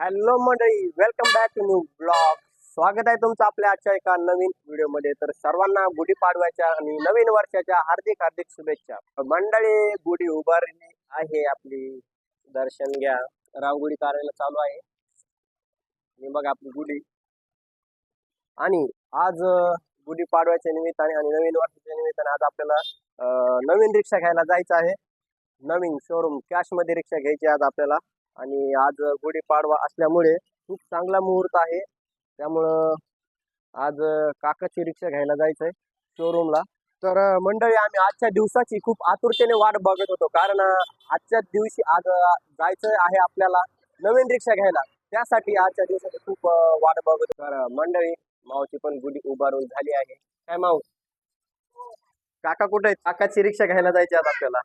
Hello मंडळी welcome back to new blog स्वागत आहे तुमचं आपल्या आजच्या एका नवीन व्हिडिओमध्ये तर सर्वांना गुढीपाडव्याच्या आणि नवीन वर्षाच्या हार्दिक हार्दिक शुभेच्छा. मंडळी गुढी उभारली आहे आपली. दर्शन घ्या. रांगोळी कार्याला चालू आहे. आणि बघा आपली गुढी. आणि आज अं, गुढीपाडव्याच्या निमित्ताने आणि नवीन वर्षाच्या निमित्ताने आज आपल्याला नवीन रिक्षा घ्यायला जायचं आहे. नवीन शोरूम कॅशमध्ये रिक्षा घ्यायची आज आपल्याला. आणि आज गुढीपाडवा असल्यामुळे खूप चांगला मुहूर्त आहे. त्यामुळं आज काकाची रिक्षा घ्यायला जायचं आहे शोरूमला तर मंडळी आम्ही आजच्या दिवसाची खूप आतुरतेने वाट बघत होतो. कारण आजच्या दिवशी आज जायचं आहे आपल्याला नवीन रिक्षा घ्यायला. त्यासाठी आजच्या दिवसाची खूप वाट बघत तर मंडळी मावची पण गुढी उभारून झाली आहे. काय माऊ काका कुठे काकाची रिक्षा घ्यायला जायची आज आपल्याला.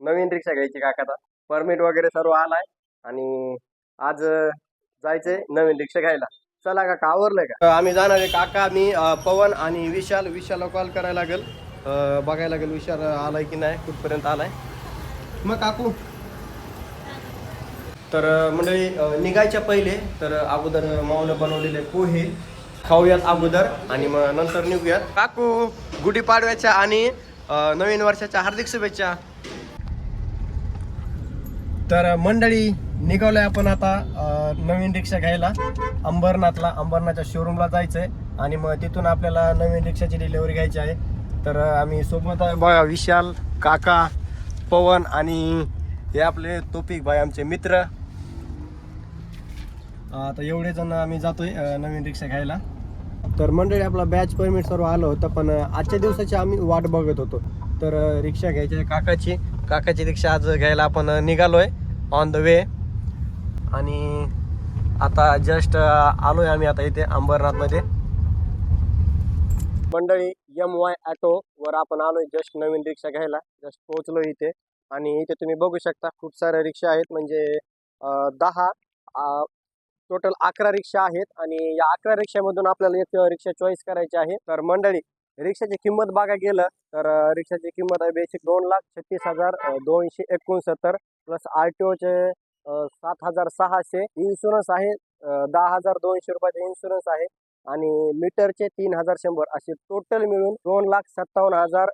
नवीन रिक्षा घ्यायची काकाचा परमिट वगैरे सर्व आलाय. आणि आज जायचंय नवीन रिक्षा घ्यायला. चला काका आवरलंय का? आम्ही जाणार आहे काका मी पवन आणि विशाल. विशालला कॉल करायला लागेल. बघायला लागेल विशाल आलाय की नाही कुठपर्यंत आलाय. मग काकू? तर मंडळी निघायच्या पहिले तर अगोदर माऊनं बनवलेले पोहे. खाऊयात अगोदर आणि मग नंतर निघूयात. काकू गुढीपाडव्याच्या आणि नवीन वर्षाच्या हार्दिक शुभेच्छा. तर मंडळी निघालोय आपण आता नवीन रिक्षा घ्यायला. अंबरनाथला अंबरनाथच्या शोरूमला जायचंय. आणि मग तिथून आपल्याला नवीन रिक्षाची डिलिव्हरी घ्यायची आहे. तर आम्ही सोबत आहे बघा विशाल काका पवन आणि हे आपले तोपिक भाई आमचे मित्र. आता एवढे जण आम्ही जातोय नवीन रिक्षा घ्यायला. तर मंडळी आपला बॅच परमिट सर्व आलं होतं पण आजच्या दिवसाची आम्ही वाट बघत होतो. तर रिक्षा घ्यायची आहे काकाची. काकाची रिक्षा आज घ्यायला आपण निघालोय. ऑन द वे आणि आता जस्ट आलोय आम्ही आता इथे अंबरनाथमध्ये. मंडळी एम वाय ॲटो वर आपण आलोय जस्ट नवीन रिक्षा घ्यायला. जस्ट पोहोचलो इथे. आणि इथे तुम्ही बघू शकता खूप साऱ्या रिक्षा आहेत. म्हणजे दहा टोटल अकरा रिक्षा आहेत. आणि या अकरा रिक्षामधून आपल्याला एक रिक्षा चॉईस करायची आहे. तर मंडळी रिक्षाची किंमत बघा गेलं तर रिक्षाची किंमत आहे बेसिक दोन लाख छत्तीस हजार दोनशे एकोणसत्तर प्लस आर टी ओचे सात हजार सहाशे. इन्शुरन्स आहे दहा हजार दोनशे रुपयाचा इन्शुरन्स आहे आणि मीटरचे तीन हजार शंभर. असे टोटल मिळून दोन लाख सत्तावन्न हजार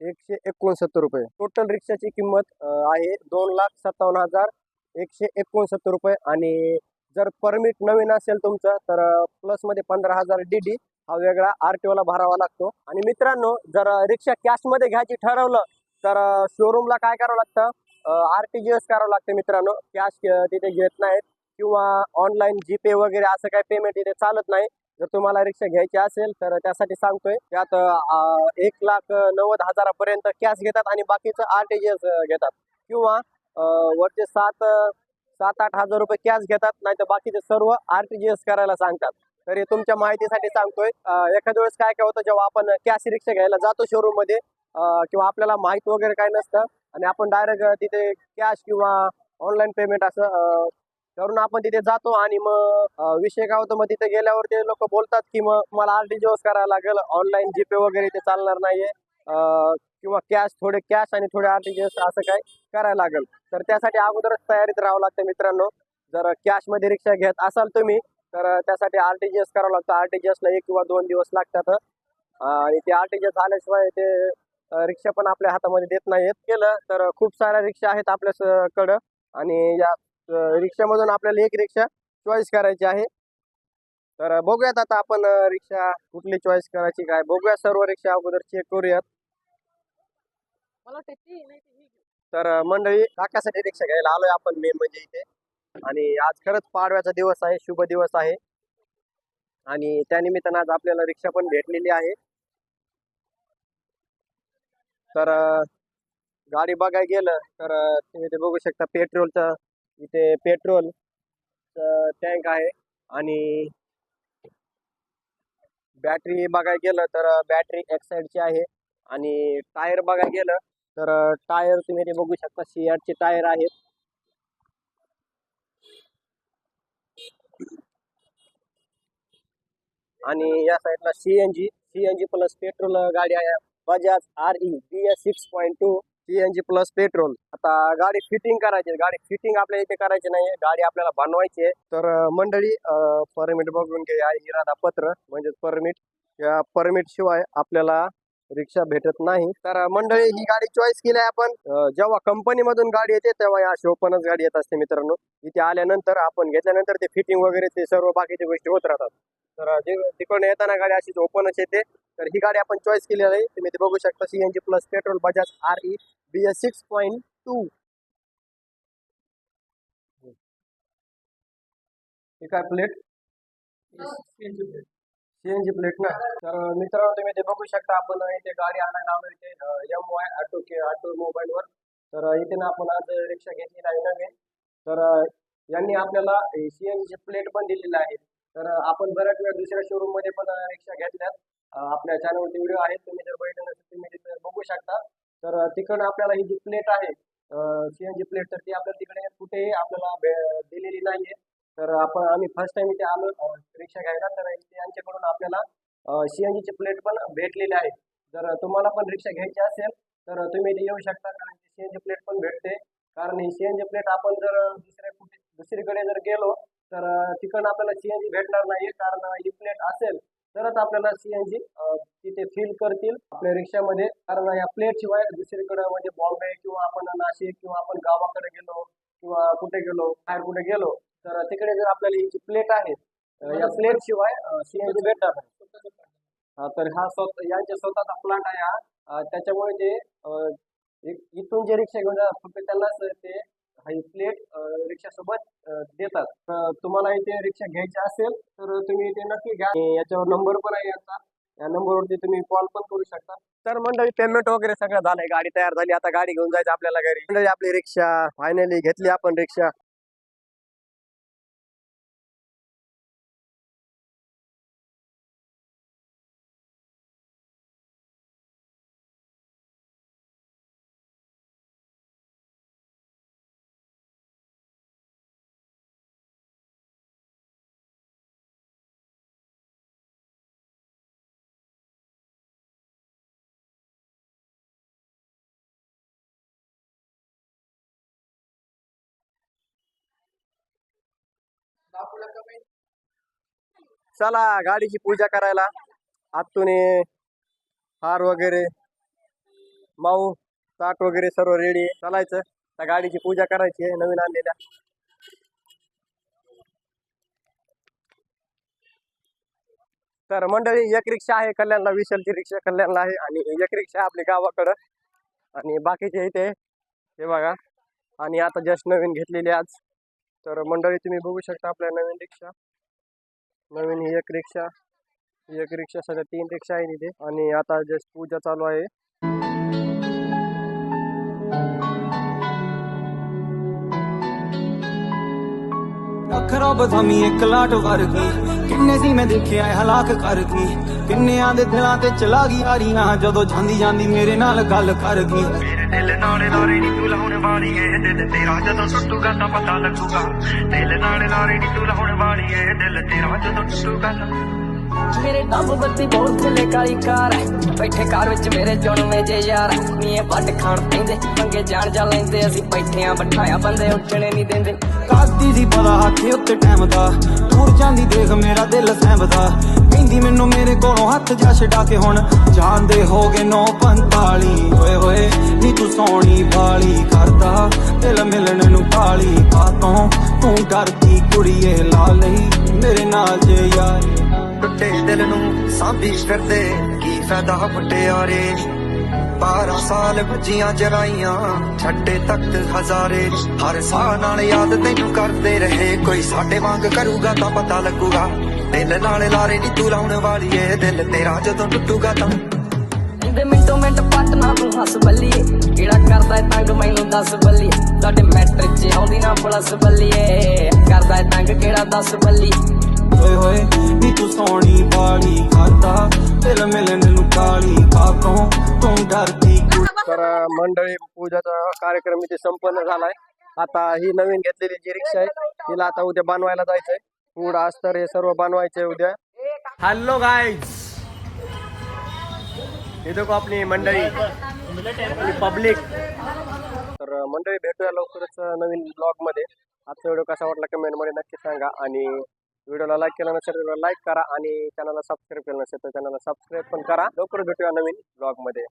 एकशे एकोणसत्तर रुपये. टोटल रिक्षाची किंमत आहे दोन लाख सत्तावन्न हजार एकशे एकोणसत्तर रुपये. आणि जर परमिट नवीन असेल तुमचं तर प्लसमध्ये पंधरा हजार डी डी हा वेगळा आर टी ओला भरावा लागतो. आणि मित्रांनो जर रिक्षा कॅशमध्ये घ्यायची ठरवलं तर शोरूमला काय करावं लागतं? आर टी जी एस करावं लागतं मित्रांनो. कॅश तिथे घेत नाहीत किंवा ऑनलाईन जीपे वगैरे असं काही पेमेंट इथे चालत नाही. जर तुम्हाला रिक्षा घ्यायची असेल तर त्यासाठी सांगतोय. त्यात एक लाख नव्वद हजारापर्यंत कॅश घेतात आणि बाकीचं आर टी जी एस घेतात. किंवा वरचे सात सात आठ हजार रुपये कॅश घेतात नाही तर बाकीचे सर्व आर टी जी एस करायला सांगतात. तर हे तुमच्या माहितीसाठी सांगतोय. एखाद्या वेळेस काय काय होतं जेव्हा आपण कॅश रिक्षा घ्यायला जातो शोरूममध्ये किंवा आपल्याला माहीत वगैरे काय नसतं आणि आपण डायरेक्ट तिथे कॅश किंवा ऑनलाईन पेमेंट असं करून आपण तिथे जातो आणि मग विषय काय होतो मग तिथे गेल्यावर ते लोक बोलतात की मग मला आर टी करायला लागेल ऑनलाईन जीपे वगैरे ते चालणार नाहीये किंवा कॅश थोडे कॅश आणि थोडे आर टी जी एस असं काय करायला लागेल. तर त्यासाठी अगोदरच तयारीत राहावं लागतं मित्रांनो. जर कॅशमध्ये रिक्षा घेत असाल तुम्ही तर त्यासाठी आर टी जी एस करावं लागतं. आर टी जी एसला एक किंवा दोन दिवस लागतात. आणि ते आर टी जी एस झाल्याशिवाय ते रिक्षा पण आपल्या हातामध्ये देत नाहीत. केलं तर खूप साऱ्या रिक्षा आहेत आपल्याकडं. आणि या रिक्षामधून आपल्याला एक रिक्षा चॉईस करायची आहे. तर बघूयात आता आपण रिक्षा कुठली चॉईस करायची काय? बघूया सर्व रिक्षा अगोदर चेक करूयात. तर मंडळी काकासाठी रिक्षा घ्यायला आलोय आपण मेन म्हणजे इथे. आणि आज खरंच पाडव्याचा दिवस आहे शुभ दिवस आहे. आणि त्यानिमित्तानं आज आपल्याला रिक्षा पण भेटलेली आहे. तर गाडी बघायला गेलं तर तुम्ही ते बघू शकता पेट्रोलचं. इथे पेट्रोल टँक आहे आणि बॅटरी बघायला गेलं तर बॅटरी एक साईडची आहे आणि टायर बघायला गेलं तर टायर तुम्ही ते बघू शकता. सीआरचे टायर आहेत. आणि या साईडला सीएनजी सीएनजी प्लस पेट्रोल गाडी आहे. Bajaj R E B S six point two C N G plus petrol आता गाडी फिटिंग करायची आहे. गाडी फिटिंग आपल्या इथे करायची नाही गाडी आपल्याला बनवायची आहे. तर मंडळी परमिट बघून घ्या इरादा पत्र म्हणजे परमिट या परमिट शिवाय आपल्याला रिक्षा भेटत नाही. तर मंडळी ही गाडी चॉईस केली आहे आपण. जेव्हा कंपनी मधून गाडी येते तेव्हा या ओपनच गाडी येत असते मित्रांनो. इथे आल्यानंतर आपण घेतल्यानंतर ते फिटिंग वगैरे ते सर्व बाकीच्या गोष्टी होत राहतात. तर जे तिकडून येताना गाडी अशीच ओपनच येते. तर ही गाडी आपण चॉईस केलेली आहे. तुम्ही ते बघू शकता CNG plus petrol Bajaj R E B S six point two हे काय प्लेट सीएनजी प्लेट ना? तर मित्रांनो तुम्ही ते बघू शकता आपण इथे गाडी आणायला आलो इथे M Y auto K auto मोबाईलवर तर इथे ना आपण आज रिक्षा घेतलेली आहे नवीन तर यांनी आपल्याला सीएनजी प्लेट पण दिलेली आहे. तर आपण बऱ्याच वेळा दुसऱ्या शोरूममध्ये पण रिक्षा घेतल्यात. आपल्या चॅनलवरती व्हिडिओ आहेत. तुम्ही जर बघितलं नसेल तुम्ही तिथे बघू शकता. तर तिकडं आपल्याला ही जी प्लेट आहे सीएनजी प्लेट तर ती आपल्याला तिकडे कुठेही आपल्याला दिलेली नाहीये. तर आपण आम्ही फर्स्ट टाइम इथे आलो. रिक्षा घ्यायला. तर इथे यांच्याकडून आपल्याला सीएनजीचे प्लेट पण भेटलेले आहेत जर तुम्हाला पण रिक्षा घ्यायची असेल तर तुम्ही इथे येऊ शकता. कारण की सीएनजी प्लेट पण भेटते. कारण ही सीएनजी प्लेट आपण जर दुसऱ्या कुठे दुसरीकडे जर गेलो तर अं, तिकडनं आपल्याला सीएनजी भेटणार नाही कारण ही प्लेट असेल तरच आपल्याला सीएनजी तिथे फील करतील आपल्या रिक्षामध्ये. कारण या प्लेट शिवाय दुसरीकडे म्हणजे बॉम्बे किंवा आपण नाशिक किंवा आपण गावाकडे गेलो किंवा कुठे गेलो बाहेर कुठे गेलो तर तिकडे जर आपल्याला ही जी प्लेट आहे या प्लेट शिवाय सीएनजी भेटणार नाही. तर हा स्वतः यांच्या स्वतःचा प्लांट आहे हा. त्याच्यामुळे ते इथून जे रिक्षा घेऊन जातात फक्त त्यांनाच ते ही प्लेट रिक्षा सोबत देतात. तुम्हाला इथे रिक्षा घ्यायची असेल तर तुम्ही इथे नक्की घ्या. याच्यावर नंबर पण आहे यांचा. या नंबरवरती तुम्ही कॉल पण करू शकता. तर मंडळी पेमेंट वगैरे सगळं झालंय. गाडी तयार झाली. आता गाडी घेऊन जायचं आपल्याला घरी. मंडळी आपली रिक्षा फायनली घेतली आपण रिक्षा. चला गाडीची पूजा करायला. आतून ये, हार वगैरे माऊ ताट वगैरे सर्व रेडी चालायचं. त्या गाडीची पूजा करायची आहे नवीन आणलेल्या. तर मंडळी एक रिक्षा आहे कल्याणला विशालची रिक्षा कल्याणला आहे आणि एक रिक्षा आपली गावाकडं. आणि बाकीचे इथे हे बघा. आणि आता जस्ट नवीन घेतलेली आज. तर मंडळी तुम्ही बघू शकता आपल्या नवीन रिक्षा. नवीन ही एक रिक्षा. ही एक रिक्षा सध्या तीन रिक्षा आहे तिथे आणि आता जस्ट पूजा चालू आहे. ਅੱਖਰਾਂ ਬਦਾਮੀ ਇੱਕ ਲਾਟ ਵਰਗੀ। ਕਿੰਨੇ ਸੀ ਮੈਂ ਦੇਖਿਆ ਹਲਾਕ ਕਰ ਗਈ ਕਿੰਨਿਆਂ ਦੇ ਦਿਲਾਂ ਤੇ ਚਲਾ ਗਈ ਆਰੀਆਂ। ਜਦੋਂ ਜਾਂਦੀ ਜਾਂਦੀ ਮੇਰੇ ਨਾਲ ਗੱਲ ਕਰ ਗਈ ਮੇਰੇ ਦਿਲ ਨਾਲੇ ਲਾਰੇ ਨੀ ਤੂੰ ਲਾਉਣ ਵਾਲੀ ਏ ਦਿਲ ਤੇਰਾ ਜਦੋਂ ਟੁੱਟੂਗਾ ਤਾਂ ਪਤਾ ਲੱਗੂਗਾ। ਦਿਲ ਨਾਲੇ ਲਾਰੇ ਨੀ ਤੂੰ ਲਾਉਣ ਵਾਲੀ ਏ ਦਿਲ ਤੇਰਾ ਜਦੋਂ ਟੁੱਟੂਗਾ ਮੇਰੇ ਡੱਬ ਬੱਤੀ ਬਹੁਤ ਥੱਲੇ ਕਾਲੀ ਕਾਰ ਬੈਠੇ ਕਾਰ ਵਿੱਚ ਮੇਰੇ ਜੁਣਵੇਂ ਜੇ ਯਾਰ ਨੀਏ ਵੱਡ ਖਾਣ ਪੈਂਦੇ, ਪੰਗੇ ਜਾਣ ਜਾ ਲੈਂਦੇ, ਅਸੀਂ ਬੈਠੇ ਆਂ ਬੰਦੇ ਉੱਠਣੇ ਨਹੀਂ ਦਿੰਦੇ। ਕਾਦੀ ਸੀ ਪਤਾ ਹੱਥ ਉੱਤੇ ਟਾਈਮ ਦਾ? ਦੂਰ ਜਾਂਦੀ ਦੇਖ ਮੇਰਾ ਦਿਲ ਸਹਿਬਦਾ ਕਹਿੰਦੀ ਮੈਨੂੰ ਮੇਰੇ ਕੋਲੋਂ ਹੱਥ ਜਾ ਛਡਾ ਕੇ ਹੁਣ। ਜਾਂਦੇ ਹੋ ਗਏ 945 ਓਏ ਹੋਏ, ਨੀ ਤੂੰ ਸੋਹਣੀ ਵਾਲੀ ਕਰਦਾ। ਦਿਲ ਮਿਲਣ ਨੂੰ ਕਾਲੀ ਕਾਤੋਂ ਤੂੰ ਡਰਦੀ ਕੁੜੀਏ ਲਾ ਲਈ। ਮੇਰੇ ਨਾਲ ਜੇ ਯਾਰ ਟੁੱਟੇ ਦਿਲ ਨੂੰ ਸਾਂਭੀ ਫਿਰਦੇ। ਕੀ ਫਾਇਦਾ ਮੁਟਿਆਰੇ? 12 ਸਾਲ ਬੱਜੀਆਂ ਜਰਾਈਆਂ ਛੱਡੇ ਤਖਤ ਹਜ਼ਾਰੇ। ਹਰ ਸਾਹ ਨਾਲ ਯਾਦ ਤੈਨੂੰ ਕਰਦੇ ਰਹੇ। ਕੋਈ ਸਾਡੇ ਵਾਂਗ ਕਰੂਗਾ ਤਾਂ ਪਤਾ ਲੱਗੂਗਾ। ਦਿਲ ਨਾਲ ਲਾਰੇ ਨੀ ਤੂੰ ਲਾਉਣ ਵਾਲੀ ਏ ਦਿਲ ਤੇਰਾ ਜਦੋਂ ਟੁੱਟੂਗਾ ਤਾਂ। ਇੰਦੇ ਮਿੰਟੋ ਮਿੰਟ ਪਟਨਾ ਤੂੰ ਹੱਸ ਬੱਲੀਏ। ਕਿਹੜਾ ਕਰਦਾ ਏ ਤੰਗ ਮੈਨੂੰ ਦੱਸ ਬੱਲੀਏ। ਤੁਹਾਡੇ ਮੈਟ੍ਰਿਕ 'ਚ ਆਉਂਦੀ ਨਾ ਪਲੱਸ ਬੱਲੀਏ। ਕਰਦਾ ਏ ਤੰਗ ਕਿਹੜਾ ਦੱਸ ਬੱਲੀਏ। ਓਏ ਹੋਏ ਨੀ ਤੂੰ ਸੋਹਣੀ ਵਾਲੀ ਕਰਦਾ ਦਿਲ ਮਿਲਣ ਨੂੰ ਕਾਲੀ ਕਾਤੋਂ ਤੂੰ ਡਰਦੀ ਕੁੜੀ तर अं, मंडळी पूजाचा कार्यक्रम इथे संपन्न झालाय आता ही नवीन घेतलेली जी रिक्षा आहे तिला आता उद्या बनवायला जायचंय पुढं अस्तर हे सर्व बनवायचंय उद्या हॅलो गाईज हे देखो अपनी मंडळी अपनी पब्लिक तर अं, मंडळी भेटूया लवकरच अं, नवीन ब्लॉगमध्ये आजचा व्हिडिओ कसा वाटला कमेंटमध्ये नक्की सांगा आणि व्हिडिओला लाईक केला नसेल तर लाईक करा आणि चॅनलला सबस्क्राईब केलं नसेल तर चॅनलला सबस्क्राईब पण करा. लवकर भेटूया नवीन ब्लॉगमध्ये